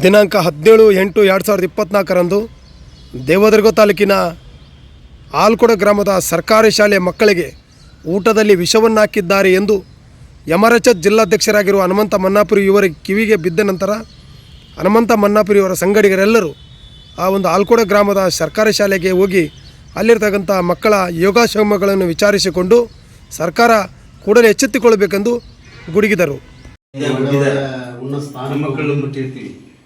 ದಿನಾಂಕ ಹದಿನೇಳು ಎಂಟು ಎರಡು ಸಾವಿರದ ಇಪ್ಪತ್ತ್ನಾಲ್ಕರಂದು ದೇವದುರ್ಗ ತಾಲೂಕಿನ ಆಲ್ಕೊಡ ಗ್ರಾಮದ ಸರ್ಕಾರಿ ಶಾಲೆ ಮಕ್ಕಳಿಗೆ ಊಟದಲ್ಲಿ ವಿಷವನ್ನು ಹಾಕಿದ್ದಾರೆ ಎಂದು ಯಮರಚತ್ ಜಿಲ್ಲಾಧ್ಯಕ್ಷರಾಗಿರುವ ಹನುಮಂತ ಮನ್ನಾಪುರಿ ಇವರ ಕಿವಿಗೆ ಬಿದ್ದ ನಂತರ ಹನುಮಂತ ಮನ್ನಾಪುರಿ ಅವರ ಸಂಗಡಿಗರೆಲ್ಲರೂ ಆ ಒಂದು ಆಲ್ಕೊಡ ಗ್ರಾಮದ ಸರ್ಕಾರಿ ಶಾಲೆಗೆ ಹೋಗಿ ಅಲ್ಲಿರ್ತಕ್ಕಂಥ ಮಕ್ಕಳ ಯೋಗಾಶ್ರಮಗಳನ್ನು ವಿಚಾರಿಸಿಕೊಂಡು ಸರ್ಕಾರ ಕೂಡಲೇ ಎಚ್ಚೆತ್ತುಕೊಳ್ಳಬೇಕೆಂದು ಗುಡುಗಿದರು.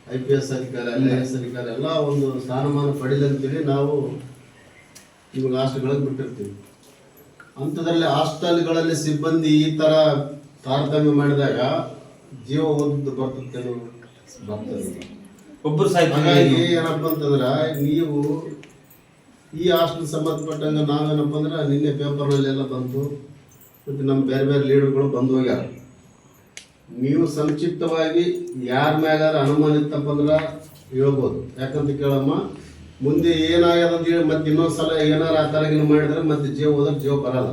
ಐ ಪಿ ಎಸ್ ಅಧಿಕಾರಿ ಐ ಎಸ್ ಅಧಿಕಾರಿ ಎಲ್ಲ ಒಂದು ಸ್ಥಾನಮಾನ ಪಡೀಲಿ ಅಂತೇಳಿ ನಾವು ಇವಾಗ ಹಾಸ್ಟೆಲ್ಗಳಿಗೆ ಬಿಟ್ಟಿರ್ತೀವಿ. ಅಂಥದ್ರಲ್ಲಿ ಹಾಸ್ಟೆಲ್ಗಳಲ್ಲಿ ಸಿಬ್ಬಂದಿ ಈ ಥರ ತಾರತಮ್ಯ ಮಾಡಿದಾಗ ಜೀವ ಒಂದು ಬರ್ತದೆ ಬರ್ತದೆ ಒಬ್ಬರು ಸಹ ಹಾಗಾಗಿ ಏನಪ್ಪ ಅಂತಂದ್ರೆ ನೀವು ಈ ಹಾಸ್ಟೆಲ್ ಸಂಬಂಧಪಟ್ಟಂಗೆ ನಾವೇನಪ್ಪ ಅಂದ್ರೆ ನಿನ್ನೆ ಪೇಪರ್ನಲ್ಲೆಲ್ಲ ಬಂತು ಮತ್ತು ನಮ್ಮ ಬೇರೆ ಬೇರೆ ಲೀಡರ್ಗಳು ಬಂದು ಹೋಗ್ಯಾರ. ನೀವು ಸಂಕ್ಷಿಪ್ತವಾಗಿ ಯಾರ ಮ್ಯಾಗಾರ ಅನುಮಾನ ಇತ್ತಪ್ಪ ಅಂದ್ರೆ ಹೇಳ್ಬೋದು. ಯಾಕಂತ ಕೇಳಮ್ಮ, ಮುಂದೆ ಏನಾಗ್ಯದ ಅಂತ ಹೇಳಿ ಮತ್ತೆ ಇನ್ನೊಂದ್ಸಲ ಏನಾರ ಆ ಥರಗಿನ ಮಾಡಿದ್ರೆ ಮತ್ತೆ ಜೀವ ಹೋದ್ರೆ ಜೀವ ಬರಲ್ಲ.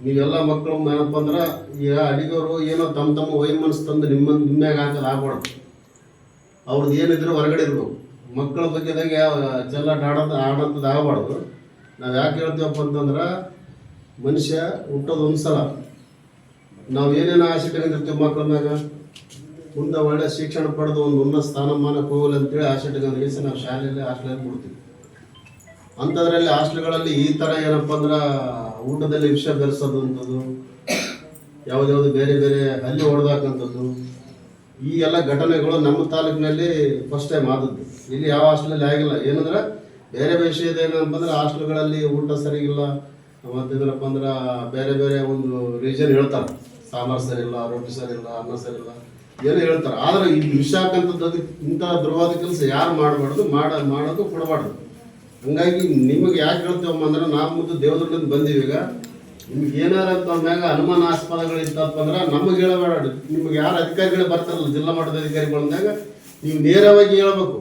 ನೀವೆಲ್ಲ ಮಕ್ಕಳು ಏನಪ್ಪ ಅಂದ್ರೆ, ಈಗ ಅಡಿಗವರು ಏನೋ ತಮ್ಮ ತಮ್ಮ ವೈಮನಸ್ ತಂದು ನಿಮ್ಮ ನಿಮ್ಮ ಮ್ಯಾಗ ಹಾಕೋದು ಆಗ್ಬಾರ್ದು. ಅವ್ರದ್ದು ಏನಿದ್ರು ಹೊರಗಡೆ ಇರ್ಬೇಕು. ಮಕ್ಕಳ ಬಗ್ಗೆದಾಗ ಯಾವ ಚೆಲ್ಲಾಟ ಆಡೋದು ಆಡೋದು ಆಗಬಾರ್ದು. ನಾವು ಯಾಕೆ ಹೇಳ್ತೀವಪ್ಪ ಅಂತಂದ್ರೆ, ಮನುಷ್ಯ ಹುಟ್ಟೋದು ಒಂದು ಸಲ ನಾವು ಏನೇನು ಆಸೆ ಇಟ್ಕೊಂಡಿರ್ತೀವಿ ಮಕ್ಕಳ ಮ್ಯಾಗ? ಮುಂದೆ ಒಳ್ಳೆ ಶಿಕ್ಷಣ ಪಡೆದು ಒಂದು ಉನ್ನತ ಸ್ಥಾನಮಾನಕ್ಕೆ ಹೋಗಲ್ಲ ಅಂತೇಳಿ ಆಸೆ ಇಟ್ಕೊಂಡಿಸಿ ನಾವು ಶಾಲೆಯಲ್ಲಿ ಹಾಸ್ಟೆಲಲ್ಲಿ ಕೊಡ್ತೀವಿ. ಅಂಥದ್ರಲ್ಲಿ ಹಾಸ್ಟೆಲ್ಗಳಲ್ಲಿ ಈ ಥರ ಏನಪ್ಪ ಅಂದ್ರೆ ಊಟದಲ್ಲಿ ವಿಷ ಬೆರೆಸೋದು ಅಂಥದ್ದು ಯಾವುದ್ಯಾವುದು ಬೇರೆ ಬೇರೆ ಹಲ್ಲಿ ಹೊಡೆದಾಕಂಥದ್ದು ಈ ಎಲ್ಲ ಘಟನೆಗಳು ನಮ್ಮ ತಾಲೂಕಿನಲ್ಲಿ ಫಸ್ಟ್ ಟೈಮ್ ಆದದ್ದು. ಇಲ್ಲಿ ಯಾವ ಹಾಸ್ಟೆಲಲ್ಲಿ ಆಗಿಲ್ಲ. ಏನಂದ್ರೆ ಬೇರೆ ವಿಷಯದ ಏನಪ್ಪ ಅಂದ್ರೆ ಹಾಸ್ಟೆಲ್ಗಳಲ್ಲಿ ಊಟ ಸರಿಗಿಲ್ಲ. ಮತ್ತೇನಪ್ಪ ಅಂದ್ರೆ ಬೇರೆ ಬೇರೆ ಒಂದು ರೀಸನ್ ಹೇಳ್ತಾರೆ. ಸಾಂಬಾರು ಸರಿಯಿಲ್ಲ ರೊಟ್ಟಿ ಇಲ್ಲ ಅನ್ನ ಸರಿಯಿಲ್ಲ ಏನೋ ಹೇಳ್ತಾರೆ. ಆದ್ರೆ ಇಲ್ಲಿ ವಿಷ ಹಾಕಂಥದ್ದು ಅದಕ್ಕೆ ಇಂಥ ದುರ್ವಾದ ಕೆಲಸ ಯಾರು ಮಾಡಬಾರ್ದು? ಮಾಡ, ಮಾಡೋದು ಕೊಡಬಾರ್ದು. ಹಂಗಾಗಿ ನಿಮಗೆ ಯಾಕೆ ಹೇಳ್ತೇವಮ್ಮ ಅಂದ್ರೆ ನಾವು ಮುಂದೆ ದೇವದುರ್ಗದಿಂದ ಬಂದೀವಿ ಈಗ. ನಿಮ್ಗೆ ಏನಾರ ಅಂತ ಮ್ಯಾಗ ಅನುಮಾನಾಸ್ಪದಗಳು ಇತ್ತಪ್ಪ ಅಂದ್ರೆ ನಮಗೆ ಹೇಳಬೇಡ. ನಿಮ್ಗೆ ಯಾರು ಅಧಿಕಾರಿಗಳು ಬರ್ತಾರಲ್ಲ, ಜಿಲ್ಲಾ ಮಟ್ಟದ ಅಧಿಕಾರಿಗಳಂದಾಗ ನೀವು ನೇರವಾಗಿ ಹೇಳ್ಬೇಕು.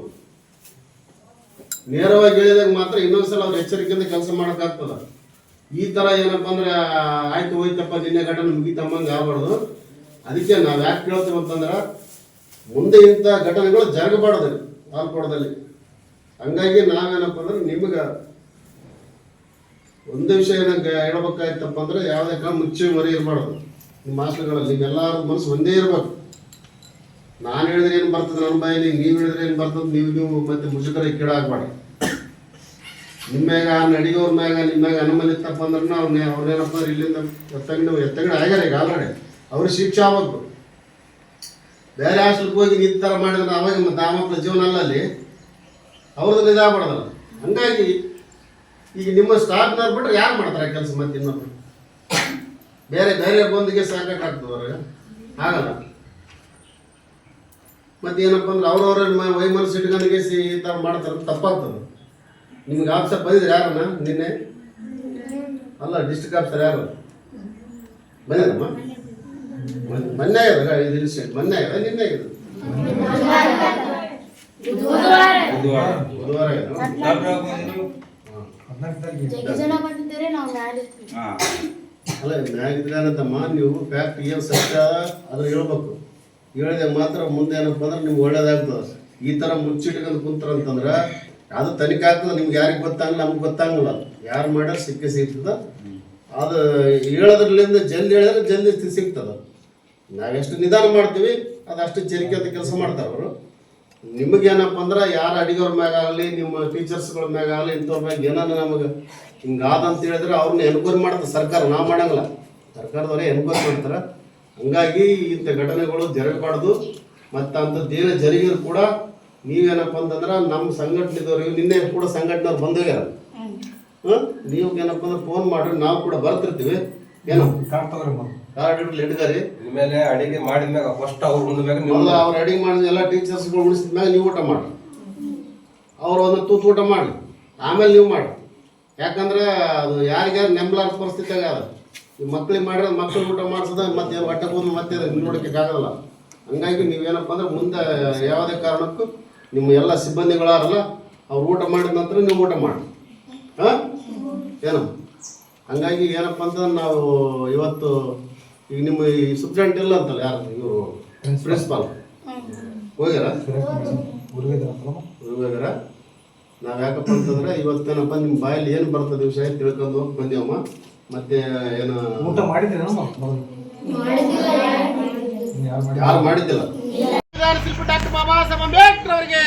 ನೇರವಾಗಿ ಹೇಳಿದಾಗ ಮಾತ್ರ ಇನ್ನೊಂದ್ಸಲ ಅವ್ರ ಎಚ್ಚರಿಕೆಯಿಂದ ಕೆಲಸ ಮಾಡೋಕ್ಕಾಗ್ತದ. ಈ ಥರ ಏನಪ್ಪ ಅಂದ್ರೆ ಆಯ್ತು ಹೋಯ್ತಪ್ಪ, ನಿನ್ನೆ ಘಟನೆ ಮುಗಿತಮ್ಮಂಗೆ ಆಗ್ಬಾರ್ದು. ಅದಕ್ಕೆ ನಾವು ಯಾಕೆ ಕೇಳ್ತೀವಿ ಅಂತಂದ್ರೆ, ಮುಂದೆ ಇಂಥ ಘಟನೆಗಳು ಜರಗಬಾರ್ದು ಪಾಲ್ಕೋಡದಲ್ಲಿ ಹಂಗಾಗಿ ನಾವೇನಪ್ಪ ಅಂದ್ರೆ, ನಿಮ್ಗೆ ಒಂದೇ ವಿಷಯ ಏನಕ್ಕೆ ಹೇಳ್ಬೇಕಾಯ್ತಪ್ಪ ಅಂದ್ರೆ, ಯಾವುದೇ ಕಾಲ ಮುಚ್ಚಿ ಮರಿ ಇರಬಾರ್ದು. ನಿಮ್ಮ ಹಾಸ್ಟೆಲ್ಗಳಲ್ಲಿ ನಿಮ್ಮೆಲ್ಲರ ಮನಸ್ಸು ಒಂದೇ ಇರ್ಬೇಕು. ನಾನು ಹೇಳಿದ್ರೆ ಏನು ಬರ್ತದೆ ನನ್ನ ಬಾಯಲ್ಲಿ, ನೀವು ಹೇಳಿದ್ರೆ ಏನು ಬರ್ತದೆ, ನೀವು ನೀವು ಮತ್ತೆ ಮುಜುಗರ ಕೀಡಾಗಬಾರ್ದು ನಿಮ್ಮ ಮ್ಯಾಗ ನಡಿಗೋರ್ ಮ್ಯಾಗ, ನಿಮ್ಮ್ಯಾಗ ಇತ್ತಪ್ಪ ಅಂದ್ರೆ ಅವ್ರನ್ನ ಅವ್ರೇನಪ್ಪ ಇಲ್ಲಿಂದ ಎತ್ತಂಗಡಿ ಎತ್ತಂಗಡಿ ಆಗ್ಯಾರ ಈಗ ಆಲ್ರೆಡಿ ಅವ್ರಿಗೆ ಶಿಕ್ಷೆ ಆಗ್ಬೇಕು. ಬೇರೆ ಆಸ್ಪತ್ರೆಗೆ ಹೋಗಿ ನಿಂತ ಥರ ಮಾಡಿದ್ರೆ ಅವಾಗ ಮತ್ತೆ ಆ ಮಕ್ಕಳ ಜೀವನ ಅಲ್ಲ ಅಲ್ಲಿ ಅವ್ರದ್ದು ಇದಾಗ್ಬಾರ್ದಲ್ಲ ಹಂಗಾಗಿ ಈಗ ನಿಮ್ಮ ಸ್ಟಾಫ್ನವ್ರು ಬಿಟ್ರೆ ಯಾರು ಮಾಡ್ತಾರೆ ಕೆಲಸ ಮತ್ತೆ ಇನ್ನೊಬ್ರು? ಬೇರೆ ಬೇರೆ ಬಂದಿಗೆ ಸಾಕಾಗ್ತದೆ ಅವ್ರಿಗೆ. ಆಗಲ್ಲ. ಮತ್ತೇನಪ್ಪ ಅಂದ್ರೆ ಅವ್ರವ್ರ ವೈಮನಸ್ಸು ಇಟ್ಕೊಂಡಿಗೆಸಿ ಈ ಥರ ಮಾಡ್ತಾರೆ, ತಪ್ಪಾಗ್ತದೆ. ನಿಮ್ಗೆ ಆಫೀಸರ್ ಬಂದಿದ್ರು ಯಾರಮ್ಮ ನಿನ್ನೆ? ಅಲ್ಲ ಡಿಸ್ಟ್ರಿಕ್ಟ್ ಆಫೀಸರ್ ಯಾರು? ಬಂದಿರಮ್ಮ ಮೊನ್ನೆ ಇದು ಮೊನ್ನೆ ಆಗ್ಯದ ನಿನ್ನೆ ಆಗ್ಯದ ಬುಧವಾರ. ಅಲ್ಲ ಮ್ಯಾಗಿದ್ರಂತಮ್ಮ ನೀವು ಫ್ಯಾಕ್ಟ್ ಏನು ಸತ್ಯ ಅದ್ರ ಹೇಳ್ಬೇಕು. ಹೇಳಿದೆ ಮಾತ್ರ ಮುಂದೆ ಏನಪ್ಪ ಅಂದ್ರೆ ನಿಮ್ಗೆ ಒಳ್ಳೇದಾಗ್ತದೆ. ಈ ಥರ ಮುಚ್ಚಿಟ್ಕೊಂಡು ಕುಂತಾರಂತಂದ್ರೆ ಅದು ತನಿಖೆ ಆಗ್ತದೆ, ನಿಮ್ಗೆ ಯಾರಿಗೆ ಗೊತ್ತಾಗಲ್ಲ, ನಮ್ಗೆ ಗೊತ್ತಾಗಲ್ಲ. ಯಾರು ಮಾಡ್ಯಾರ ಸಿಕ್ಕಿ ಸಿಗ್ತದ. ಅದು ಹೇಳೋದ್ರಲ್ಲಿಂದ ಜಲ್ದಿ ಹೇಳಿದ್ರೆ ಜಲ್ದಿ ಸಿಗ್ತದ. ನಾವೆಷ್ಟು ನಿಧಾನ ಮಾಡ್ತೀವಿ ಅದಷ್ಟು ಚರಿಕೆ ಅಂತ ಕೆಲಸ ಮಾಡ್ತಾರೆ ಅವರು. ನಿಮಗೇನಪ್ಪ ಅಂದ್ರೆ, ಯಾರು ಅಡಿಗೆವ್ರ ಮ್ಯಾಗ ಆಗಲಿ, ನಿಮ್ಮ ಟೀಚರ್ಸ್ಗಳ ಮ್ಯಾಗ ಆಗಲಿ, ಇಂಥವ್ರ ಮ್ಯಾಗ ಏನಾರ ನಮಗೆ ಅಂತ ಹೇಳಿದ್ರೆ ಅವ್ರನ್ನ ಎನ್ಕ್ವೈರಿ ಮಾಡ್ತಾರೆ ಸರ್ಕಾರ, ನಾವು ಮಾಡಂಗಿಲ್ಲ. ಸರ್ಕಾರದವರೇ ಎನ್ಕ್ವೈರಿ ಮಾಡ್ತಾರೆ. ಹಂಗಾಗಿ ಇಂಥ ಘಟನೆಗಳು ಜರಗಬಾರ್ದು. ಮತ್ತು ಅಂಥದ್ದು ಏನು ಜರುಗಿದ್ರು ಕೂಡ ನೀವೇನಪ್ಪ ಅಂತಂದ್ರೆ ನಮ್ಮ ಸಂಘಟನೆದವ್ರಿಗೆ ನಿನ್ನೆ ಕೂಡ ಸಂಘಟನೆಯವ್ರು ಬಂದೋಗ್ಯಾರ. ಹ್ಞೂ ನೀವು ಏನಪ್ಪ ಅಂದ್ರೆ ಫೋನ್ ಮಾಡ್ರಿ ನಾವು ಕೂಡ ಬರ್ತಿರ್ತೀವಿ. ಏನು? ಕಾರ್ಡ್ ಇಟ್ಟು ಹಿಡ್ದಾರಿ ಇನ್ಮೇಲೆ ಅಡಿಗೆ ಮಾಡಿದ್ಮೇಲೆ ಫಸ್ಟ್ ಅವ್ರು ಮೊದಲು ಅವ್ರು ಅಡಿಗೆ ಮಾಡಿದ ಎಲ್ಲ ಟೀಚರ್ಸ್ಗಳು ಉಳಿಸಿದ ಮ್ಯಾಗ ನೀವು ಊಟ ಮಾಡಿ. ಅವ್ರು ಒಂದು ತೂತು ಊಟ ಮಾಡಿ. ಆಮೇಲೆ ನೀವು ಮಾಡಿ. ಯಾಕಂದ್ರೆ ಅದು ಯಾರಿಗ್ಯಾರು ನೆಂಬಲಾರ ಪರಿಸ್ಥಿತಿ ಅದ. ಈ ಮಕ್ಳಿಗೆ ಮಾಡಿದ್ರೆ ಮಕ್ಳು ಊಟ ಮಾಡಿಸದ ಮತ್ತೆ ಹೊಟ್ಟೆ ಬಂದು ಮತ್ತೆ ಅದನ್ನ ನೋಡೋಕ್ಕೆ ಆಗಲ್ಲ. ಹಂಗಾಗಿ ನೀವೇನಪ್ಪ ಅಂದ್ರೆ ಮುಂದೆ ಯಾವುದೇ ಕಾರಣಕ್ಕೂ ನಿಮ್ಮ ಎಲ್ಲ ಸಿಬ್ಬಂದಿಗಳಾರಲ್ಲ ಅವ್ರು ಊಟ ಮಾಡಿದ ನಂತರ ನೀವು ಊಟ ಮಾಡಿ. ಹಾಂ? ಏನು? ಹಂಗಾಗಿ ಏನಪ್ಪ ಅಂತಂದ್ರೆ ನಾವು ಇವತ್ತು ಈಗ ನಿಮ್ಮ ಈ ಸಬ್ಜೆಂಟ್ ಇಲ್ಲ ಅಂತಲ್ಲ ಯಾರು? ಇವರು ಪ್ರಿನ್ಸಿಪಾಲ್ ಹೋಗ್ಯಾರ? ಹೋಗ್ಯಾರ ನಾವು ಯಾಕಪ್ಪ ಅಂತಂದ್ರೆ ಇವತ್ತೇನಪ್ಪ ನಿಮ್ಮ ಬಾಯಲ್ಲಿ ಏನು ಬರ್ತದೆ ವಿಷಯ ತಿಳ್ಕೊಂಡು ಹೋಗಿ ಬಂದೇವಮ್ಮ ಮತ್ತೆ ಏನು ಊಟ ಮಾಡಿದ್ರೇನಮ್ಮ ಯಾರು ಮಾಡಿದ್ದಿಲ್ಲ? ಸಂವಿಧಾನ ಶಿಲ್ಪಿ ಡಾಕ್ಟರ್ ಬಾಬಾ ಸಾಹೇಬ್ ಅಂಬೇಡ್ಕರ್ ಅವರಿಗೆ